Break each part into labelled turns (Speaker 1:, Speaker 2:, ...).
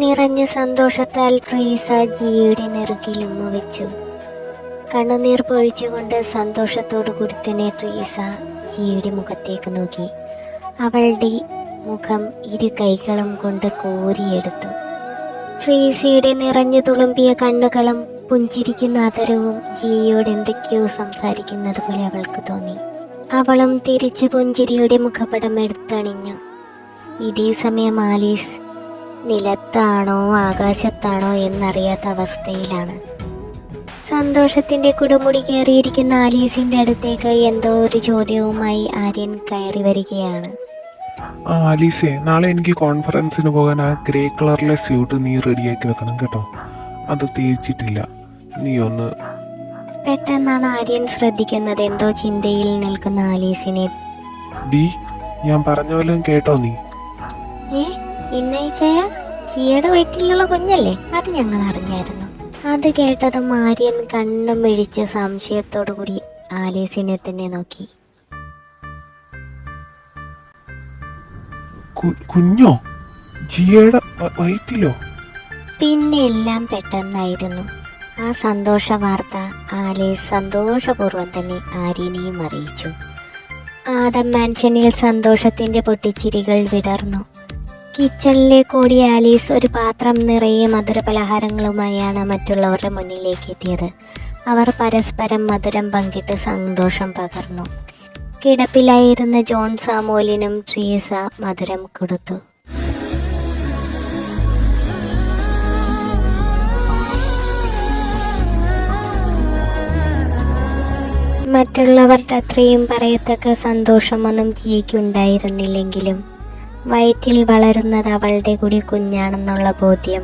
Speaker 1: നിറഞ്ഞ സന്തോഷത്താൽ ട്രീസ ജിയുടെ നെറുകിൽ ഉമ്മ വെച്ചു. കണ്ണുനീർ പൊഴിച്ചുകൊണ്ട് സന്തോഷത്തോടു കൂടി തന്നെ ട്രീസ ജിയുടെ മുഖത്തേക്ക് നോക്കി. അവളുടെ മുഖം ഇരു കൈകളും കൊണ്ട് കോരിയെടുത്തു. ട്രീസയുടെ നിറഞ്ഞു തുളുമ്പിയ കണ്ണുകളും പുഞ്ചിരിക്കുന്ന അതരവും ജിയോട് എന്തൊക്കെയോ സംസാരിക്കുന്നത് പോലെ അവൾക്ക് തോന്നി. അവളും തിരിച്ച് പുഞ്ചിരിയുടെ മുഖപടം എടുത്തണിഞ്ഞു. ഇതേ സമയം ആലീസ് നിലത്താണോ ആകാശത്താണോ എന്നറിയാത്ത അവസ്ഥയിലാണ്. സന്തോഷത്തിന്റെ കുടുമുടി കയറിയിരിക്കുന്ന ആലീസിന്റെ അടുത്തേക്ക് എന്തോ ഒരു ചോദ്യവുമായി ആര്യൻ കയറി വരികയാണ്.
Speaker 2: ആ ആലീസേ നാളെ എനിക്ക് കോൺഫറൻസിന് പോകാൻ ആ ഗ്രേ കളറിലെ സ്യൂട്ട് നീ റെഡിയാക്കി വെക്കണം കേട്ടോ. അത് തേച്ചിട്ടില്ല. നീ ഒന്ന്
Speaker 1: പെട്ടെന്നാണ് ആര്യൻ ശ്രദ്ധിക്കുന്നത് എന്തോ ചിന്തയിൽ നിൽക്കുന്ന ആലീസിനെ.
Speaker 2: ഡി ഞാൻ പറഞ്ഞ വല്ലതും കേട്ടോ നീ.
Speaker 1: ഏ? ഇന്നയിച്ചയ ചീയുടെ വയറ്റിലുള്ള കുഞ്ഞല്ലേ? അത് ഞങ്ങൾ അറിഞ്ഞായിരുന്നു. അത് കേട്ടത് മാര്യൻ കണ്ണും മിഴിച്ച് സംശയത്തോടു കൂടി ആലീസിനെ തന്നെ നോക്കി.
Speaker 2: കുഞ്ഞോ? ജിയയുടെ വയറ്റിലോ?
Speaker 1: പിന്നെ എല്ലാം പെട്ടെന്നായിരുന്നു. ആ സന്തോഷ വാർത്ത ആലീസ് സന്തോഷപൂർവം തന്നെ ആര്യനെയും അറിയിച്ചു. ആദം മാൻഷനിൽ സന്തോഷത്തിന്റെ പൊട്ടിച്ചിരികൾ വിടർന്നു. കിച്ചണിലേക്ക് ഓടിയ ആലീസ് ഒരു പാത്രം നിറയെ മധുരപലഹാരങ്ങളുമായാണ് മറ്റുള്ളവരുടെ മുന്നിലേക്ക് എത്തിയത്. അവർ പരസ്പരം മധുരം പങ്കിട്ട് സന്തോഷം പകർന്നു. കിടപ്പിലായിരുന്ന ജോൺ സാമോലിനും ട്രീസ മധുരം കൊടുത്തു. മറ്റുള്ളവരുടെ അത്രയും പറയത്തക്ക സന്തോഷമൊന്നും ജിയയ്ക്കുണ്ടായിരുന്നില്ലെങ്കിലും വയറ്റിൽ വളരുന്നത് അവളുടെ കൂടി കുഞ്ഞാണെന്നുള്ള ബോധ്യം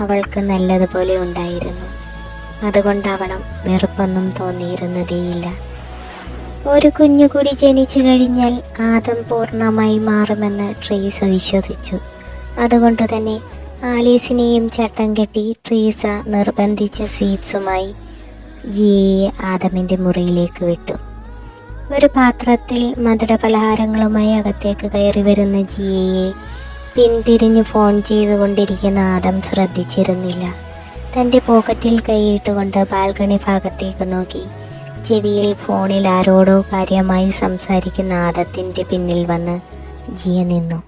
Speaker 1: അവൾക്ക് നല്ലതുപോലെ ഉണ്ടായിരുന്നു. അതുകൊണ്ടാവണം വെറുപ്പൊന്നും തോന്നിയിരുന്നതേയില്ല. ഒരു കുഞ്ഞു കൂടി ജനിച്ചു കഴിഞ്ഞാൽ ആദം പൂർണമായി മാറുമെന്ന് ട്രീസ വിശ്വസിച്ചു. അതുകൊണ്ട് തന്നെ ആലീസിനെയും ചട്ടം കെട്ടി ട്രീസ നിർബന്ധിച്ച സ്വീറ്റ്സുമായി ജിയെ ആദമിന്റെ മുറിയിലേക്ക് വിട്ടു. ഒരു പാത്രത്തിൽ മധുരപലഹാരങ്ങളുമായി അകത്തേക്ക് കയറി വരുന്ന ജിയയെ പിന്തിരിഞ്ഞ് ഫോൺ ചെയ്തുകൊണ്ടിരിക്കുന്ന ആദം ശ്രദ്ധിച്ചിരുന്നില്ല. തന്റെ പോക്കറ്റിൽ കൈയിട്ടുകൊണ്ട് ബാൽക്കണി ഭാഗത്തേക്ക് നോക്കി. ചെവിയിൽ ഫോണിൽ ആരോടോ കാര്യമായി സംസാരിക്കുന്ന ആദത്തിന്റെ പിന്നിൽ വന്ന് ജിയ നിന്നു.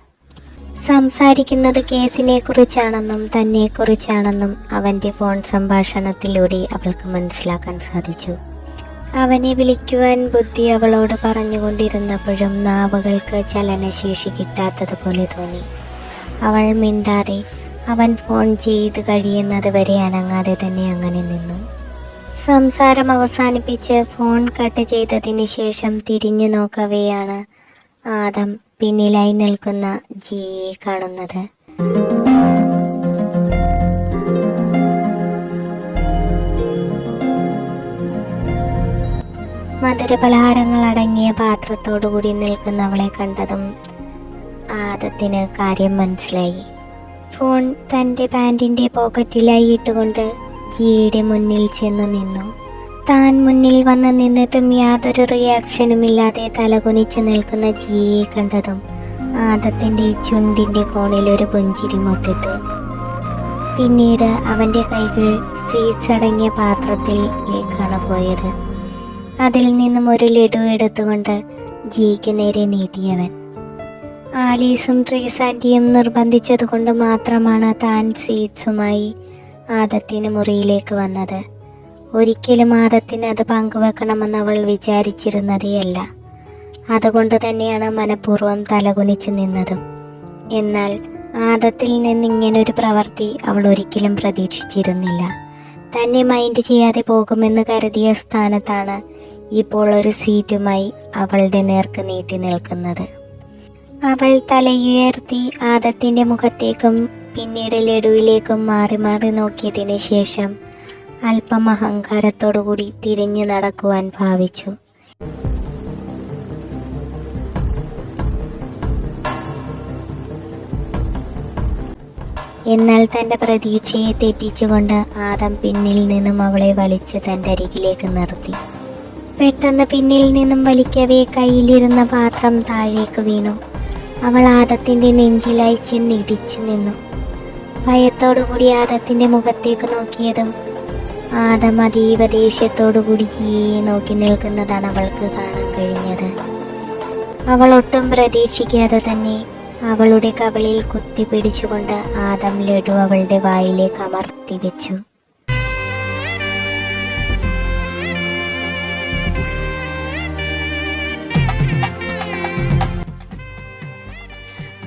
Speaker 1: സംസാരിക്കുന്നത് കേസിനെ കുറിച്ചാണെന്നും തന്നെ കുറിച്ചാണെന്നും അവന്റെ ഫോൺ സംഭാഷണത്തിലൂടെ അവൾക്ക് മനസ്സിലാക്കാൻ സാധിച്ചു. അവനെ വിളിക്കുവാൻ ബുദ്ധി അവളോട് പറഞ്ഞുകൊണ്ടിരുന്നപ്പോഴും നാവുകൾക്ക് ചലനശേഷി കിട്ടാത്തതുപോലെ തോന്നി. അവൾ മിണ്ടാതെ അവൻ ഫോൺ ചെയ്ത് കഴിയുന്നത് വരെ അനങ്ങാതെ തന്നെ അങ്ങനെ നിന്നു. സംസാരം അവസാനിപ്പിച്ച് ഫോൺ കട്ട് ചെയ്തതിന് ശേഷം തിരിഞ്ഞു നോക്കവെയാണ് ആദം പിന്നിലായി നിൽക്കുന്ന ജിയെ കാണുന്നത്. മധുരപലഹാരങ്ങൾ അടങ്ങിയ പാത്രത്തോടുകൂടി നിൽക്കുന്നവളെ കണ്ടതും ആദത്തിന് കാര്യം മനസ്സിലായി. ഫോൺ തന്റെ പാന്റിന്റെ പോക്കറ്റിലായി ഇട്ടുകൊണ്ട് ജിയുടെ മുന്നിൽ ചെന്ന് നിന്നു. താൻ മുന്നിൽ വന്ന് നിന്നിട്ടും യാതൊരു റിയാക്ഷനുമില്ലാതെ തലകുനിച്ച് നിൽക്കുന്ന ജിയെ കണ്ടതും ആദത്തിന്റെ ചുണ്ടിന്റെ കോണിൽ ഒരു പുഞ്ചിരി മുട്ടിട്ടു. പിന്നീട് അവന്റെ കൈകൾ സീറ്റ്സ് അടങ്ങിയ പാത്രത്തിലേക്കാണ് പോയത്. അതിൽ നിന്നും ഒരു ലഡു എടുത്തുകൊണ്ട് ജിക്ക് നേരെ നീട്ടിയവൻ. ആലീസും ട്രീസാന്റിയും നിർബന്ധിച്ചതുകൊണ്ട് മാത്രമാണ് താൻ സ്വീറ്റ്സുമായി ആദത്തിന് മുറിയിലേക്ക് വന്നത്. ഒരിക്കലും ആദത്തിന് അത് പങ്കുവെക്കണമെന്ന് അവൾ വിചാരിച്ചിരുന്നതേയല്ല. അതുകൊണ്ട് തന്നെയാണ് മനഃപൂർവം തലകുനിച്ചു നിന്നതും. എന്നാൽ ആദത്തിൽ നിന്ന് ഇങ്ങനൊരു പ്രവൃത്തി അവൾ ഒരിക്കലും പ്രതീക്ഷിച്ചിരുന്നില്ല. തന്നെ മൈൻഡ് ചെയ്യാതെ പോകുമെന്ന് കരുതിയ സ്ഥാനത്താണ് ഇപ്പോൾ ഒരു സീറ്റുമായി അവളുടെ നേർക്ക് നീട്ടി നിൽക്കുന്നത്. അവൾ തലയുയർത്തി ആദത്തിന്റെ മുഖത്തേക്കും പിന്നീട് ലഡുവിലേക്കും മാറി മാറി നോക്കിയതിന് ശേഷം അല്പം അഹങ്കാരത്തോടുകൂടി തിരിഞ്ഞു നടക്കുവാൻ ഭാവിച്ചു. എന്നാൽ തന്റെ പ്രതീക്ഷയെ തെറ്റിച്ചുകൊണ്ട് ആദം പിന്നിൽ നിന്നും അവളെ വലിച്ച് തന്റെ അരികിലേക്ക് നിർത്തി. പെട്ടെന്ന് പിന്നിൽ നിന്നും വലിക്കവേ കയ്യിലിരുന്ന പാത്രം താഴേക്ക് വീണു. അവൾ ആദത്തിന്റെ നെഞ്ചിലായി ചെന്നിടിച്ചു നിന്നു. ഭയത്തോടുകൂടി ആദത്തിന്റെ മുഖത്തേക്ക് നോക്കിയതും ആദം അതീവ ദേഷ്യത്തോടുകൂടി ജീയെ നോക്കി നിൽക്കുന്നതാണ് അവൾക്ക് കാണാൻ കഴിഞ്ഞത്. അവൾ ഒട്ടും പ്രതീക്ഷിക്കാതെ തന്നെ അവളുടെ കവളിൽ കുത്തിപ്പിടിച്ചുകൊണ്ട് ആദം ലഡു അവളുടെ വായിലേക്ക് അമർത്തി വെച്ചു.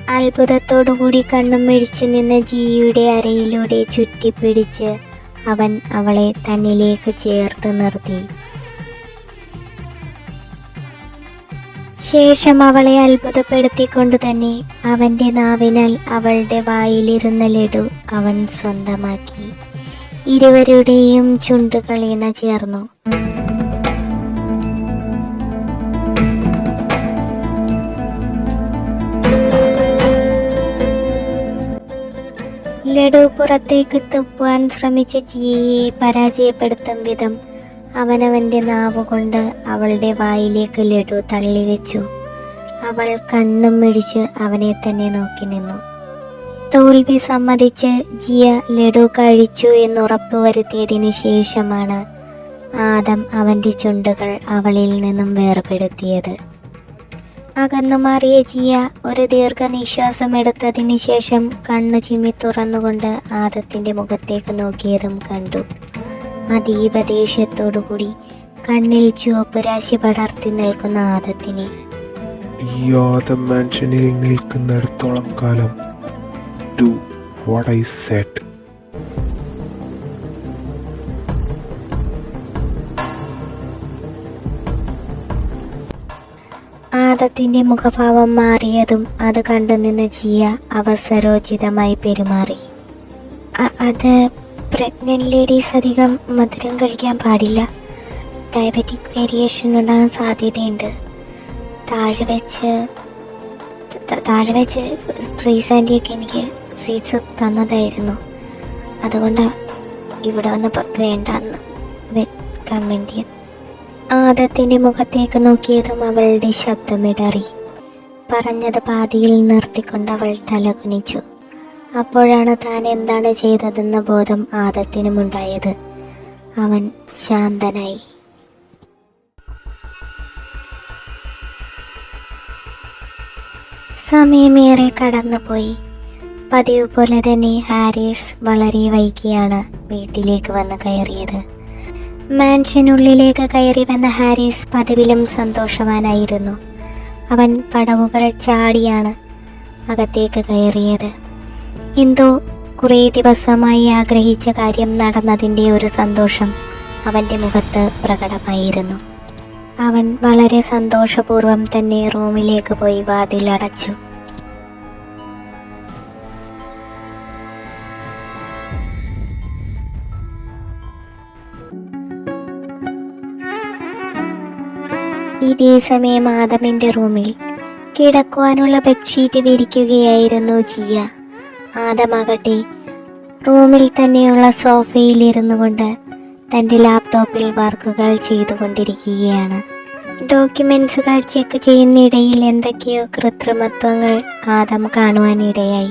Speaker 1: അത്ഭുതത്തോടുകൂടി കണ്ണും മിഴിച്ചു നിന്ന ജിയുടെ അരയിലൂടെ ചുറ്റിപ്പിടിച്ച് അവൻ അവളെ തന്നിലേക്ക് ചേർത്ത് നിർത്തി. ശേഷം അവളെ അത്ഭുതപ്പെടുത്തിക്കൊണ്ട് തന്നെ അവന്റെ നാവിനാൽ അവളുടെ വായിലിരുന്ന ലഡു അവൻ സ്വന്തമാക്കി. ഇരുവരുടെയും ചുണ്ടുകൾ ഇണ ചേർന്നു ലഡു പുറത്തേക്ക് തുപ്പാൻ ശ്രമിച്ച ജിയയെ പരാജയപ്പെടുത്തും വിധം അവനവന്റെ നാവുകൊണ്ട് അവളുടെ വായിലേക്ക് ലഡു തള്ളിവെച്ചു. അവൾ കണ്ണും മിഴിച്ച് അവനെ തന്നെ നോക്കി നിന്നു. തോൽവി സമ്മതിച്ച് ജിയ ലഡു കഴിച്ചു എന്നുറപ്പ് വരുത്തിയതിന് ശേഷമാണ് ആദം അവന്റെ ചുണ്ടുകൾ അവളിൽ നിന്നും വേർപെടുത്തിയത്. അകന്നു മാറിയ ജിയ ഒരു ദീർഘനിശ്വാസം എടുത്തതിന് ശേഷം കണ്ണു ചിമ്മി തുറന്നുകൊണ്ട് ആദത്തിന്റെ മുഖത്തേക്ക് നോക്കിയതും കണ്ടു. അതീവ ദേഷ്യത്തോടുകൂടി കണ്ണിൽ ചുവപ്പ് രാശി പടർത്തി നിൽക്കുന്ന ആദത്തിനെ.
Speaker 2: ഈ ആദം മാൻഷനിൽ നിൽക്കുന്നിടത്തോളം കാലം. ടു വാട്ട് ഐ സെറ്റ്
Speaker 1: ആദത്തിന്റെ മുഖഭാവം മാറിയതും അത് കണ്ടുനിന്ന ജിയ അവസരോചിതമായി പെരുമാറി. അത് പ്രഗ്നന്റ് ലേഡീസ് അധികം മധുരം കഴിക്കാൻ പാടില്ല. ഡയബറ്റിക് വേരിയേഷൻ ഉണ്ടാകാൻ സാധ്യതയുണ്ട്. താഴെ വെച്ച് താഴെ വെച്ച് ഫ്രീസ് എനിക്ക് സ്വീറ്റ്സ് തന്നതായിരുന്നു. അതുകൊണ്ടാണ് ഇവിടെ വന്ന് വേണ്ടെന്ന് വെക്കാൻ വേണ്ടിയത് ആദത്തിന്റെ മുഖത്തേക്ക് നോക്കിയതും അവളുടെ ശബ്ദമിടറി. പറഞ്ഞത് പാതിയിൽ നിർത്തിക്കൊണ്ട് അവൾ തലകുനിച്ചു. അപ്പോഴാണ് താൻ എന്താണ് ചെയ്തതെന്ന ബോധം ആദത്തിനുമുണ്ടായത്. അവൻ ശാന്തനായി. സമയമേറെ കടന്നുപോയി. പതിവ് പോലെ തന്നെ ഹാരിസ് വളരെ വൈകിയാണ് വീട്ടിലേക്ക് വന്ന് കയറിയത്. മാൻഷനുള്ളിലേക്ക് കയറി വന്ന ഹാരിസ് പതിവിലും സന്തോഷവാനായിരുന്നു. അവൻ പടവുകൾ ചാടിയാണ് അകത്തേക്ക് കയറിയത്. എന്തോ കുറേ ദിവസമായി ആഗ്രഹിച്ച കാര്യം നടന്നതിന്റെ ഒരു സന്തോഷം അവന്റെ മുഖത്ത് പ്രകടമായിരുന്നു. അവൻ വളരെ സന്തോഷപൂർവം തന്നെ റൂമിലേക്ക് പോയി വാതിലടച്ചു. ഇതേ സമയം ആദമിന്റെ റൂമിൽ കിടക്കുവാനുള്ള ബെഡ്ഷീറ്റ് വിരിക്കുകയായിരുന്നു ജിയ. ആദമാകട്ടെ റൂമിൽ തന്നെയുള്ള സോഫയിൽ ഇരുന്നുകൊണ്ട് തന്റെ ലാപ്ടോപ്പിൽ വർക്കുകൾ ചെയ്തുകൊണ്ടിരിക്കുകയാണ്. ഡോക്യുമെന്റ്സുകൾ ചെക്ക് ചെയ്യുന്നിടയിൽ എന്തൊക്കെയോ കൃത്രിമത്വങ്ങൾ ആദം കാണുവാനിടയായി.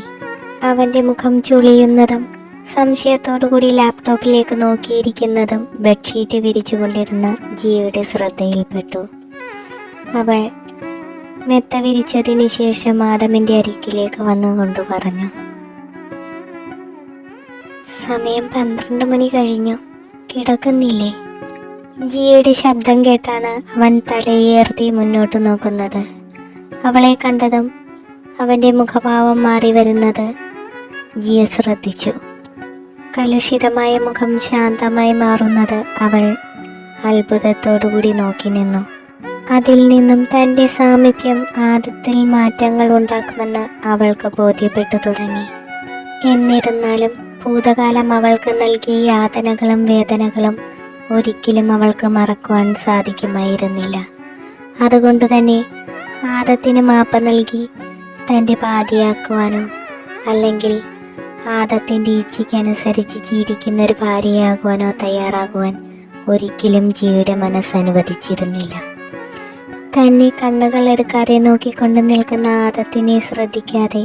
Speaker 1: അവന്റെ മുഖം ചുളിയുന്നതും സംശയത്തോടുകൂടി ലാപ്ടോപ്പിലേക്ക് നോക്കിയിരിക്കുന്നതും ബെഡ്ഷീറ്റ് വിരിച്ചുകൊണ്ടിരുന്ന ജിയയുടെ ശ്രദ്ധയിൽപ്പെട്ടു. അവൾ മെത്ത വിരിച്ചതിന് ശേഷം ആദമിന്റെ അരികിലേക്ക് വന്നുകൊണ്ട് പറഞ്ഞു സമയം പന്ത്രണ്ട് മണി കഴിഞ്ഞു. കിടക്കുന്നില്ലേ? ജിയുടെ ശബ്ദം കേട്ടാണ് അവൻ തലയുയർത്തി മുന്നോട്ട് നോക്കുന്നത്. അവളെ കണ്ടതും അവന്റെ മുഖഭാവം മാറി വരുന്നത് ജിയ ശ്രദ്ധിച്ചു. കലുഷിതമായ മുഖം ശാന്തമായി മാറുന്നത് അവൾ അത്ഭുതത്തോടുകൂടി നോക്കി നിന്നു. അതിൽ നിന്നും തന്റെ സാമീപ്യം ആദത്തിൽ മാറ്റങ്ങൾ ഉണ്ടാക്കുമെന്ന് അവൾക്ക് ബോധ്യപ്പെട്ടു തുടങ്ങി. എന്നിരുന്നാലും ഭൂതകാലം അവൾക്ക് നൽകിയ യാതനകളും വേദനകളും ഒരിക്കലും അവൾക്ക് മറക്കുവാൻ സാധിക്കുമായിരുന്നില്ല. അതുകൊണ്ട് തന്നെ ആദത്തിന് മാപ്പ നൽകി തന്റെ പാതിയാക്കുവാനോ അല്ലെങ്കിൽ ആദത്തിന്റെ ഇച്ഛയ്ക്കനുസരിച്ച് ജീവിക്കുന്ന ഒരു ഭാര്യയാകുവാനോ തയ്യാറാകുവാൻ ഒരിക്കലും ജിയുടെ മനസ്സ് അനുവദിച്ചിരുന്നില്ല. തന്നെ കണ്ണുകൾ എടുക്കാതെ നോക്കിക്കൊണ്ട് നിൽക്കുന്ന ആദത്തിനെ ശ്രദ്ധിക്കാതെ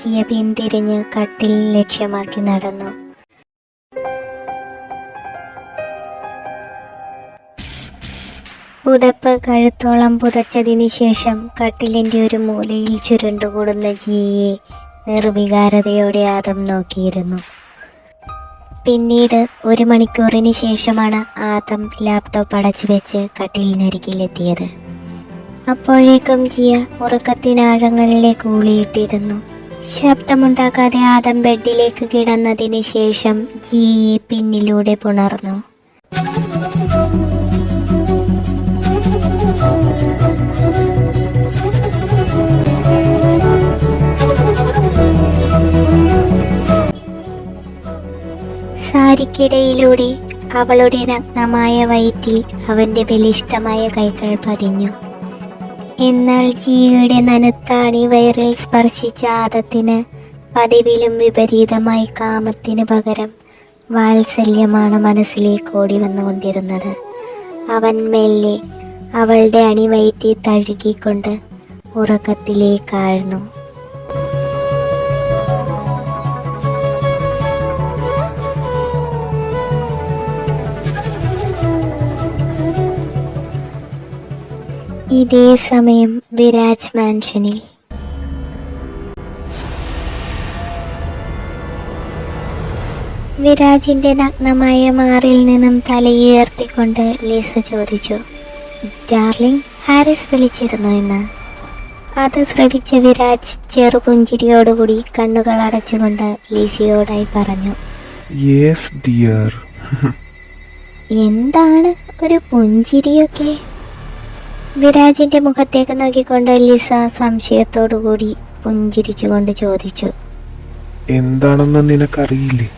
Speaker 1: ജിയ പിന്തിരിഞ്ഞ് കട്ടിൽ ലക്ഷ്യമാക്കി നടന്നു. പുതപ്പ് കഴുത്തോളം പുതച്ചതിന് ശേഷം കട്ടിലിന്റെ ഒരു മൂലയിൽ ചുരുണ്ടുകൂടുന്ന ജിയെ നിർവികാരതയോടെ ആദം നോക്കിയിരുന്നു. പിന്നീട് ഒരു മണിക്കൂറിന് ശേഷമാണ് ആദം ലാപ്ടോപ്പ് അടച്ചു വെച്ച് കട്ടിലിനരികിലെത്തിയത്. അപ്പോഴേക്കും ജിയ ഉറക്കത്തിനാഴങ്ങളിലേക്ക് ഊളിയിട്ടിരുന്നു ശബ്ദമുണ്ടാക്കാതെ ആദം ബെഡിലേക്ക് കിടന്നതിന് ശേഷം ജിയെ പിന്നിലൂടെ പുണർന്നു. സാരിക്കിടയിലൂടെ അവളുടെ നഗ്നമായ വയറ്റിൽ അവന്റെ ബലിഷ്ടമായ കൈകൾ പതിഞ്ഞു. എന്നാൽ ജിയുടെ നനുത്താണി വയറിൽ സ്പർശിച്ച ആദത്തിന് പതിവിലും വിപരീതമായി കാമത്തിന് പകരം വാത്സല്യമാണ് മനസ്സിലേക്ക് ഓടി വന്നുകൊണ്ടിരുന്നത് അവൻ മെല്ലെ അവളുടെ അണിവയറ്റി തഴുകിക്കൊണ്ട് ഉറക്കത്തിലേക്കാഴ്ന്നു ഇതേ സമയം വിരാജ് മാൻഷനിൽ. വിരാജിന്റെ നഗ്നമായ മാറിൽ നിന്നും തലയുയർത്തിക്കൊണ്ട് ലിസ ചോദിച്ചു ഡാർലിംഗ് ഹാരിസ് വിളിച്ചിരുന്നു എന്ന് അത് ശ്രവിച്ച വിരാജ് ചെറുപുഞ്ചിരിയോടുകൂടി കണ്ണുകൾ അടച്ചുകൊണ്ട് ലിസിയോടായി പറഞ്ഞു എന്താണ്? ഒരു പുഞ്ചിരിയൊക്കെ? വിരാജിന്റെ മുഖത്തേക്ക് നോക്കിക്കൊണ്ട് ലിസ സംശയത്തോടുകൂടി പുഞ്ചിരിച്ചുകൊണ്ട് ചോദിച്ചു.
Speaker 2: എന്താണെന്ന് നിനക്കറിയില്ലേ?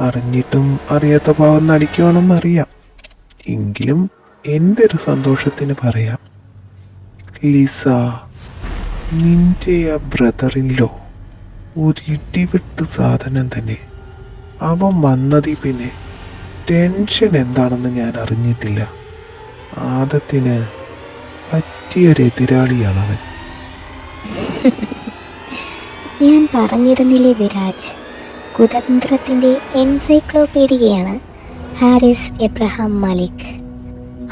Speaker 2: അറിഞ്ഞിട്ടും അറിയാത്ത ഭാവം നടിക്കുവാണെന്ന് അറിയാം. എങ്കിലും എന്റെ ഒരു സന്തോഷത്തിന് പറയാം. ലിസ നിന്റെ ആ ബ്രദറിലോ ഒരു ഇടിവിട്ട് സാധനം തന്നെ. അവൻ വന്നതി പിന്നെ ടെൻഷൻ എന്താണെന്ന് ഞാൻ അറിഞ്ഞിട്ടില്ല. ആദത്തിന് പറ്റിയൊരു എതിരാളിയാണ് അവൻ.
Speaker 1: ഞാൻ പറഞ്ഞിരുന്നില്ലേ വിരാജ്? കുതന്ത്രത്തിന്റെ എൻസൈക്ലോപീഡിയയാണ് ഹാരിസ് എബ്രഹാം മലിക്.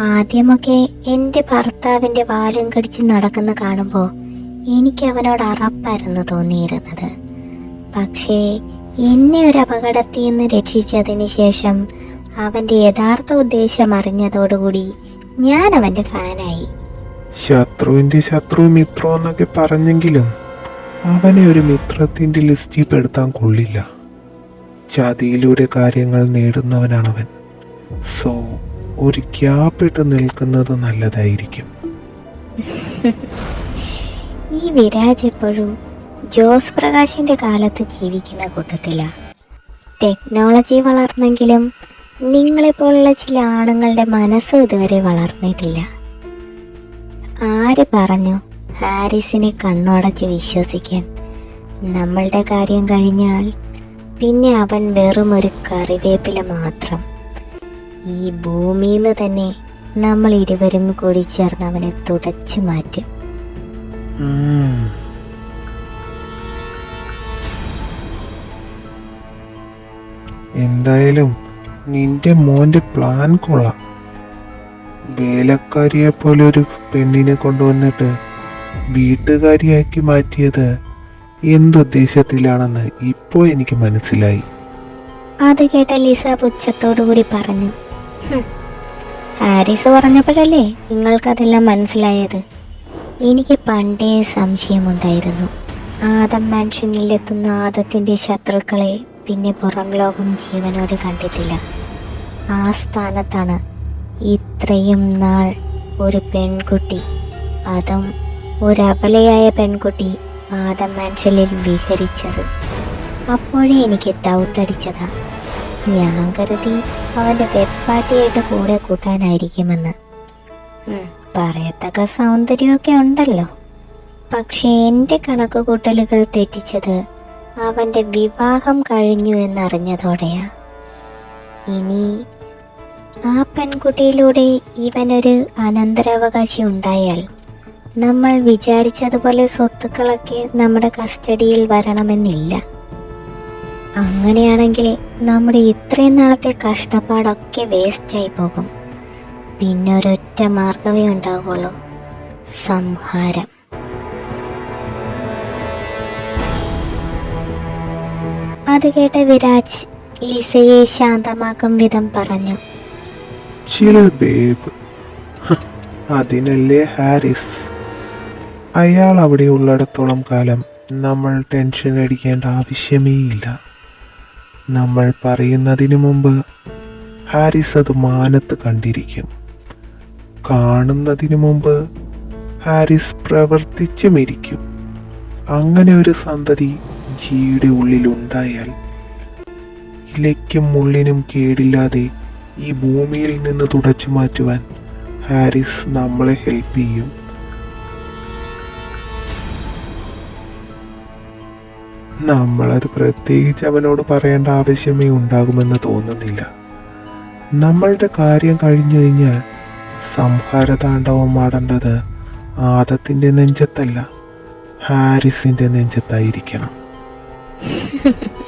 Speaker 1: ആദ്യമൊക്കെ എന്റെ ഭർത്താവിന്റെ വാലും കടിച്ച് നടക്കുന്ന കാണുമ്പോൾ എനിക്ക് അവനോട് അറപ്പായിരുന്നു തോന്നിയിരുന്നത്. പക്ഷേ എന്നെ ഒരു അപകടത്തിൽ നിന്ന് രക്ഷിച്ചതിന് ശേഷം അവന്റെ യഥാർത്ഥ ഉദ്ദേശം അറിഞ്ഞതോടുകൂടി ഞാൻ അവന്റെ ഫാനായി.
Speaker 2: ശത്രുവിന്റെ ശത്രു മിത്രം എന്നൊക്കെ പറഞ്ഞെങ്കിലും അവനെ ഒരു മിത്രത്തിന്റെ ലിസ്റ്റിൽ പെടുത്താൻ കൊള്ളില്ല. ചതിയിലൂടെ കാര്യങ്ങൾ നേടുന്നവനാണവൻ. സോ ഒരു ക്യാപ്പിട്ട് നിൽക്കുന്നത് നല്ലതായിരിക്കും.
Speaker 1: ഈ വിരാജ് എപ്പോഴും ജോസ് പ്രകാശിന്റെ കാലത്ത് ജീവിക്കുന്ന കൂട്ടത്തില. ടെക്നോളജി വളർന്നെങ്കിലും നിങ്ങളെപ്പോലുള്ള ചില ആണുങ്ങളുടെ മനസ്സ് ഇതുവരെ വളർന്നിട്ടില്ല. ആര് പറഞ്ഞു? ഹാരിസിനെ കണ്ണോടച്ച് വിശ്വസിക്കാൻ. നമ്മളുടെ കാര്യം കഴിഞ്ഞാൽ പിന്നെ അവൻ വെറും ഒരു കറിവേപ്പില മാത്രം. ഈ ഭൂമിയിൽ നിന്ന് തന്നെ നമ്മൾ ഇരുവരും കൂടി ചേർന്ന് അവനെ തുടച്ചു മാറ്റും.
Speaker 2: എന്തായാലും നിന്റെ മോന്റെ പ്ലാൻ കൊള്ളാം. വേലക്കാരിയെ പോലെ ഒരു പെണ്ണിനെ കൊണ്ടുവന്നിട്ട് വീട്ടുകാരിയാക്കി മാറ്റിയത് എന്തുദ്ദേശത്തിലാണെന്ന് ഇപ്പോ എനിക്ക് മനസ്സിലായി.
Speaker 1: അത് കേട്ട ലിസ പുച്ഛത്തോടുകൂടി പറഞ്ഞു. "ഹും, ഹാരിസ് പറഞ്ഞപ്പോഴല്ലേ നിങ്ങൾക്കതെല്ലാം മനസ്സിലായത്? എനിക്ക് പണ്ടേ സംശയമുണ്ടായിരുന്നു. ആദം മാൻഷനിലെത്തുന്ന ആദത്തിന്റെ ശത്രുക്കളെ പിന്നെ പുറം ലോകം ജീവനോട് കണ്ടിട്ടില്ല. ആ സ്ഥാനത്താണ് ഇത്രയും നാൾ ഒരു പെൺകുട്ടി അതും ഒരു അബലയായ പെൺകുട്ടി ആദം മാൻഷനിൽ വിഹരിച്ചത്. അപ്പോഴേ എനിക്ക് ഡൗട്ട് അടിച്ചതാ. ഞാൻ കരുതി അവന്റെ വെപ്പാട്ടിയായിട്ട് കൂടെ കൂട്ടാനായിരിക്കുമെന്ന്. പറയത്തക്ക സൗന്ദര്യമൊക്കെ ഉണ്ടല്ലോ. പക്ഷേ എന്റെ കണക്കുകൂട്ടലുകൾ തെറ്റിച്ചത് അവന്റെ വിവാഹം കഴിഞ്ഞു എന്നറിഞ്ഞതോടെയാ. ഇനി ആ പെൺകുട്ടിയിലൂടെ ഇവനൊരു അനന്തരാവകാശി ഉണ്ടായാൽ നമ്മൾ വിചാരിച്ചതുപോലെ സ്വത്തുക്കളൊക്കെ നമ്മുടെ കസ്റ്റഡിയിൽ വരണമെന്നില്ല. അങ്ങനെയാണെങ്കിൽ നമ്മുടെ ഇത്രയും നാളത്തെ കഷ്ടപ്പാടൊക്കെ വേസ്റ്റായി പോകും. പിന്നെ ഒരൊറ്റ മാർഗമേ ഉണ്ടാവുള്ളൂ സംഹാരം. അത് കേട്ട വിരാജ് ലിസയെ ശാന്തമാക്കും വിധം പറഞ്ഞു.
Speaker 2: Chill babe. അതിനല്ലേ ഹാരിസ്? അയാൾ അവിടെ ഉള്ളിടത്തോളം കാലം നമ്മൾ ടെൻഷൻ അടിക്കേണ്ട ആവശ്യമേ ഇല്ല നമ്മൾ പറയുന്നതിന് മുമ്പ് ഹാരിസ് അത് മാനത്ത് കണ്ടിരിക്കും. കാണുന്നതിന് മുമ്പ് ഹാരിസ് പ്രവർത്തിച്ചു മരിക്കും. അങ്ങനെ ഒരു സന്തതി ജിയുടെ ഉള്ളിലുണ്ടായാൽ ഇലയ്ക്കും മുള്ളിനും കേടില്ലാതെ ഈ ഭൂമിയിൽ നിന്ന് തുടച്ചു മാറ്റുവാൻ ഹാരിസ് നമ്മളെ ഹെൽപ്പ് ചെയ്യും. നമ്മളത് പ്രത്യേകിച്ച് അവനോട് പറയേണ്ട ആവശ്യമേ ഉണ്ടാകുമെന്ന് തോന്നുന്നില്ല. നമ്മളുടെ കാര്യം കഴിഞ്ഞു കഴിഞ്ഞാൽ സംഹാരതാണ്ഡവം ആടേണ്ടത് ആദത്തിന്റെ നെഞ്ചത്തല്ല ഹാരിസിന്റെ നെഞ്ചത്തായിരിക്കണം.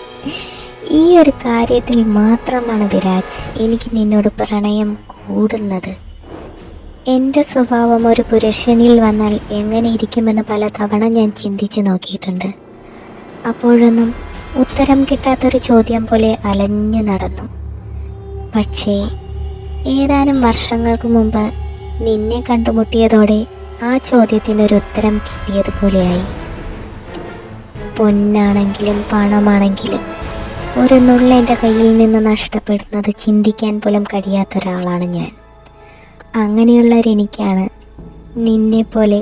Speaker 1: ഈ ഒരു കാര്യത്തിൽ മാത്രമാണ് വിരാജ് എനിക്ക് നിന്നോട് പ്രണയം കൂടുന്നത്. എന്റെ സ്വഭാവം ഒരു പുരുഷനിൽ വന്നാൽ എങ്ങനെ ഇരിക്കുമെന്ന് പല തവണ ഞാൻ ചിന്തിച്ചു നോക്കിയിട്ടുണ്ട്. അപ്പോഴൊന്നും ഉത്തരം കിട്ടാത്തൊരു ചോദ്യം പോലെ അലഞ്ഞു നടന്നു. പക്ഷേ ഏതാനും വർഷങ്ങൾക്ക് മുമ്പ് നിന്നെ കണ്ടുമുട്ടിയതോടെ ആ ചോദ്യത്തിനൊരു ഉത്തരം കിട്ടിയതുപോലെയായി. പൊന്നാണെങ്കിലും പണമാണെങ്കിലും ഒരു നുള്ള എന്റെ കയ്യിൽ നിന്ന് നഷ്ടപ്പെടുന്നത് ചിന്തിക്കാൻ പോലും കഴിയാത്ത ഒരാളാണ് ഞാൻ അങ്ങനെയുള്ളവരെനിക്കാണ് നിന്നെ പോലെ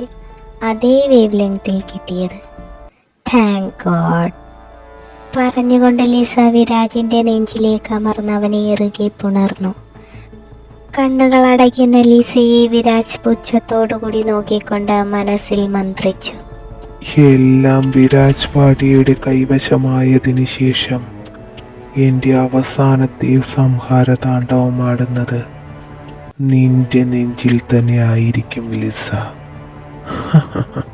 Speaker 1: അതേ വേവ് ലെങ്തിൽ കിട്ടിയത്. താങ്ക് ഗോഡ് പറഞ്ഞുകൊണ്ട് ലിസ വിരാജിന്റെ നെഞ്ചിലേക്ക് അമർന്ന് അവനെ ഇറുകെ പുണർന്നു. കണ്ണുകൾ അടയ്ക്കുന്ന ലിസയെ വിരാജ് പുച്ഛത്തോടുകൂടി നോക്കിക്കൊണ്ട് മനസ്സിൽ മന്ത്രിച്ചു.
Speaker 2: എല്ലാം വിരാജ് പാടിയുടെ കൈവശമായതിനു ശേഷം എന്റെ അവസാനത്തെ സംഹാരതാണ്ഡവമാടുന്നത് നിന്റെ നെഞ്ചിൽ തന്നെ ആയിരിക്കും ലിസ